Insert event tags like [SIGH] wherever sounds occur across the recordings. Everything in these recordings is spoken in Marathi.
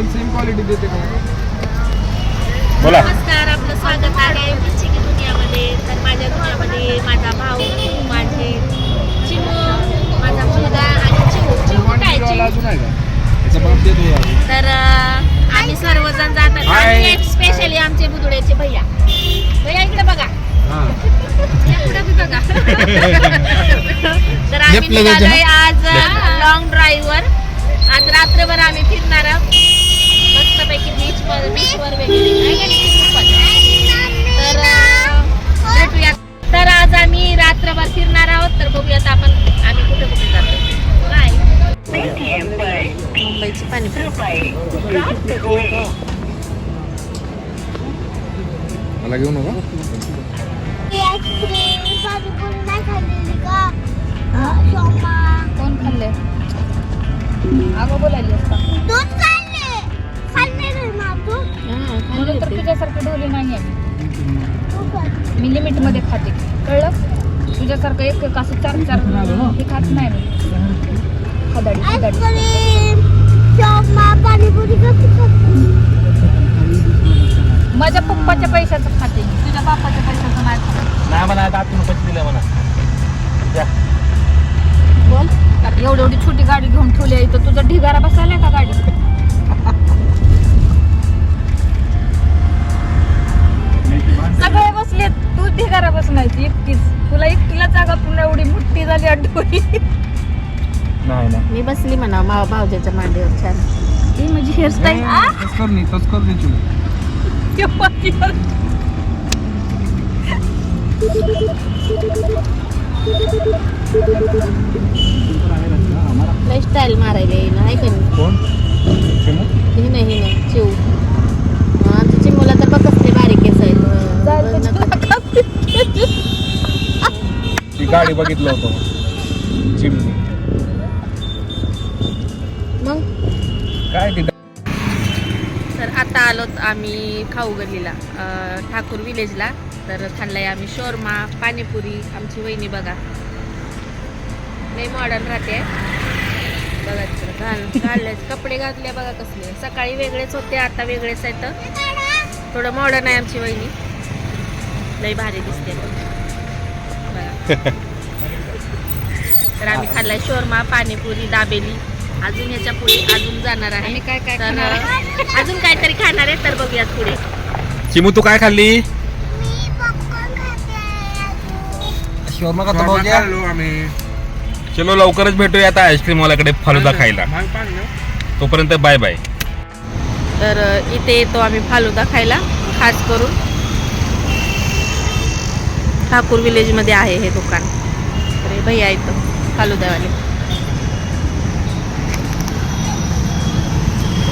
पण सेम क्वालिटी देते का? बोला. नमस्कार आपलं स्वागत आहे. मिरची की दुनियामध्ये तर माझ्या दुनियामध्ये माझा भाऊ माझे चिमू माझा मुलगा आणि चिमू. चिमू काय अजून आहे का? याचा बाप देतो यार. तर अं, आम्ही सर्वजण जात Hi. स्पेशली आमचे बुदुड्याचे भैया. भैया इकडे बघा. हा. बी [LAUGHS] तर आम्ही Left ला जायचं निघालोय आज लॉंग ड्राईव्हवर आज रात्रभर आम्ही फिरणार आहोत. मस्तपैकी बीच वर बीचवर वगैरे नाही का beach वर. तर अं, भेटूया तर आज आम्ही रात्रभर फिरणार आहोत तर बघूयात आपण आम्ही कुठे कुठे जातो बाय मुंबईची पाणीपुरी. मला घेऊ नका कोण खाल्ले अगं बोलायली असता. तुझ्यासारखं ढोली नाही आहे मी लिमिटमध्ये खाते. कळलं? तुझ्यासारखं एक एक असं चार चार हे. खात नाही मी. खदाडी खदाडी. माझ्या पप्पाच्या पैशाचं खाते. तुझ्या बापाच्या पैशाचं नाही खात. नाही म्हणा आता आपण पैसे दिले म्हणा. बोल. एवढी एवढी छोटी गाडी घेऊन ठेवली आहे तर तुझा ढिगारा बसायला का गाडी बसले तू ढिगारा बसण्याची एकटीच तुला एकटीला जागा पुन्हा एवढी मोठी झाली नाही नाही. मी बसली म्हणा मा भावजाच्या मांडीवर छान. ही माझी हेअरस्टाईल तस कर नाही तस कर लय स्टाईल मारायला येईल आहे का नाही? कोण? चिमू? ही नाही ही नाही चिव आमच्या चिमूला तर बघ कसले बारीक केस आहेत बघ ना कसं. ती गाडी बघितलं होतं. चिमणी. मग? काय ती? तर आता आलोत आम्ही खाऊ गल्लीला अं, ठाकूर विलेजला तर खाल्लाय आम्ही शोरमा पाणीपुरी आमची वहिनी बघा. लई मॉडर्न राहते. बघा घाल घालले कपडे घातले बघा कसले. सकाळी वेगळेच होते आता वेगळेच आहेत. थोडं मॉडर्न आहे आमची वहिनी. लई भारी दिसते. [LAUGHS] तर आम्ही खाल्लाय शोरमा पाणीपुरी दाबेली. अजून याच्यापुढे अजून जाणार आहे. काय काय खाणार? अजून काहीतरी खाणार आहे तर बघूयात पुढे. चिमू तू काय खाल्ली? शोरमा का खाल्लो आम्ही. चलो लवकरच भेटूया आता आईस्क्रीम वाल्याकडे फालुदा खायला. तोपर्यंत बाय बाय तर इथे येतो आम्ही फालुदा खायला खास करून. ठाकूर विलेजमध्ये आहे हे दुकान. अरे भैया येतो फालुदावाले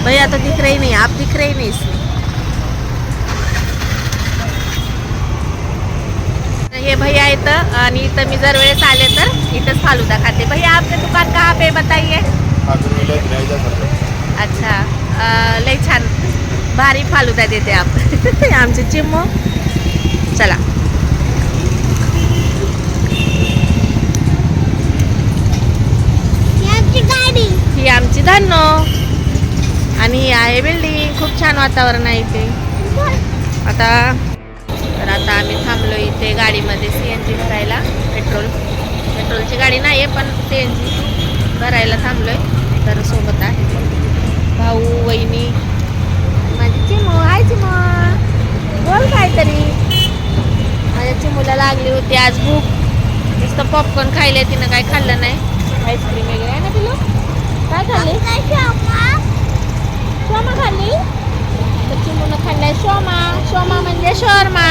भैया तो दिख रही नहीं आप दिख रही नहीं इसमें. हे भैया येतं आणि इथं मी जर वेळेस आले तर इथंच फालुदा खाते भैया आपले दुकान कहाँ पे बताइए? अच्छा लय छान भारी फालुदा देते आप. [LAUGHS] आमचे चिमो चला ही आमची धन्नो आणि ही आहे बिल्डिंग खूप छान वातावरण आहे इथे. आता तर आता आम्ही थांबलो इथे गाडीमध्ये सी एन जी भरायला पेट्रोल. पेट्रोलची गाडी नाही आहे पण सी एन जी भरायला थांबलोय. तर सोबत आहे भाऊ वहिनी. माझी चिमू हाय चिमू. बोल काहीतरी. माझ्या चिमूला लागली होती आज भूक. नुसतं पॉपकॉर्न खायला तिनं काही खाल्लं नाही. आईस्क्रीम वगैरे आहे ना पिलो काय खाल्ली? शोमा. खाल्ली? तर चिमूनं खाल्लाय शोमा. शोमा म्हणजे शोरमा.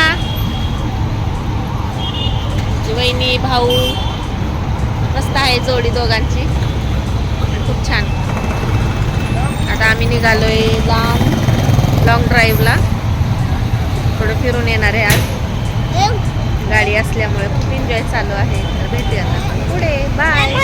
वहिनी भाऊ मस्त आहे जोडी दोघांची. खूप छान. आता आम्ही निघालोय लांब लॉंग ड्राईव्हला थोडं फिरून येणार आहे आज. गाडी असल्यामुळे खूप एन्जॉय चालू आहे. तर भेटूया आता पुढे. बाय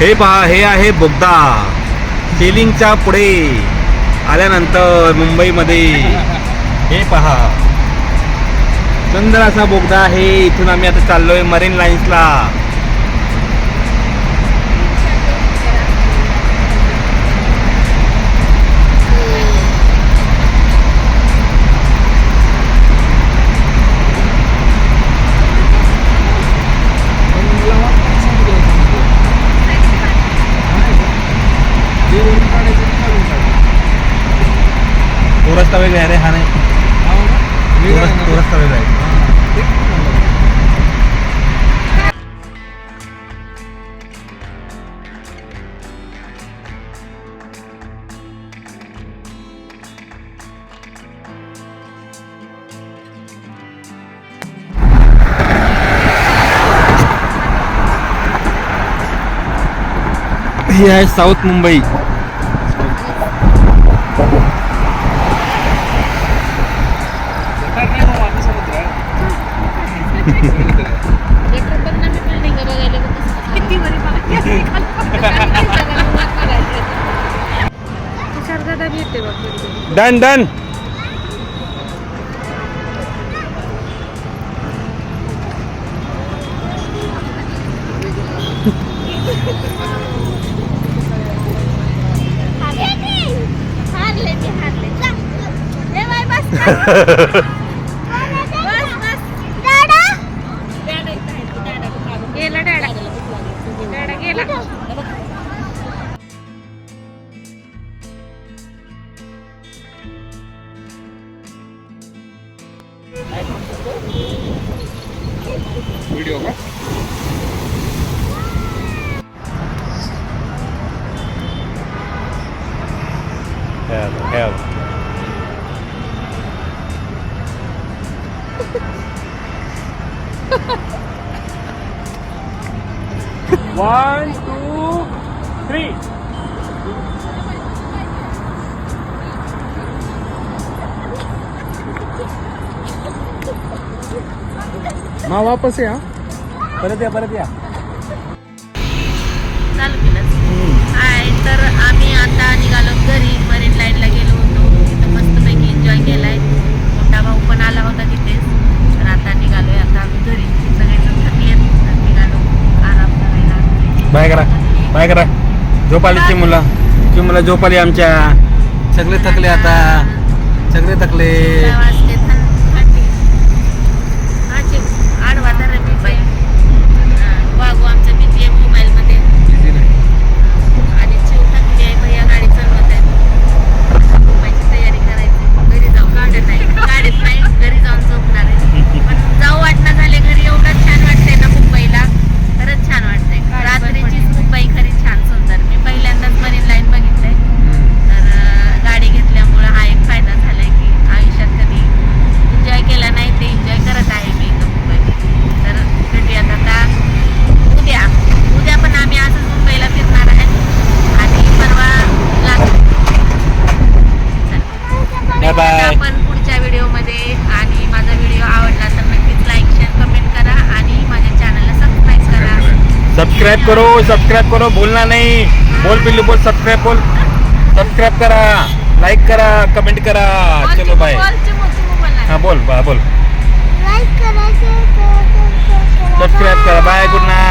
हे पहा हे आहे बोगदा. शिलिंगच्या पुढे आल्यानंतर मुंबईमध्ये. हे पहा. सुंदर असा बोगदा आहे. इथून आम्ही आता चाललोय मरीन लाईन्सला. रस्ता वेगळा आहे रे हा नाही. तो रस्ता- तो रस्ता वेगळा आहे. ही आहे साऊथ मुंबई. Done done. हारले मी हारले जा. [LAUGHS] व्हिडिओ का वन टू थ्री मा वापस या. परत या परत या. चालू केलं हाय तर आम्ही आता निघालो घरी. मरीन लाईनला गेलो होतो. तिथं मस्तपैकी एन्जॉय केलाय. मोठा भाऊ पण आला होता तिथेच. तर आता निघालोय. आता आम्ही घरी. सगळेजण थकलेत तर निघालो. आराम करायला. बाय करा. बाय करा. झोप आली चिमुला चिमुला झोप आली आमच्या. सगळे थकले आता. सगळे थकले. Bye bye. आपण पुढच्या व्हिडिओमध्ये. आणि माझा व्हिडिओ आवडला तर नक्कीच लाईक शेअर कमेंट करा. आणि माझ्या चॅनलला सबस्क्राईब करा. सब्सक्राइब करो सब्सक्राइब करो. भूलना नहीं. बोल पिल्लू बोल सब्सक्राइब बोल. सब्सक्राइब करा. लाइक करा कमेंट करा. चलो बाय हाँ बोल बा बोल. लाईक करायचं सब्सक्राइब करा बाय गुड नाइट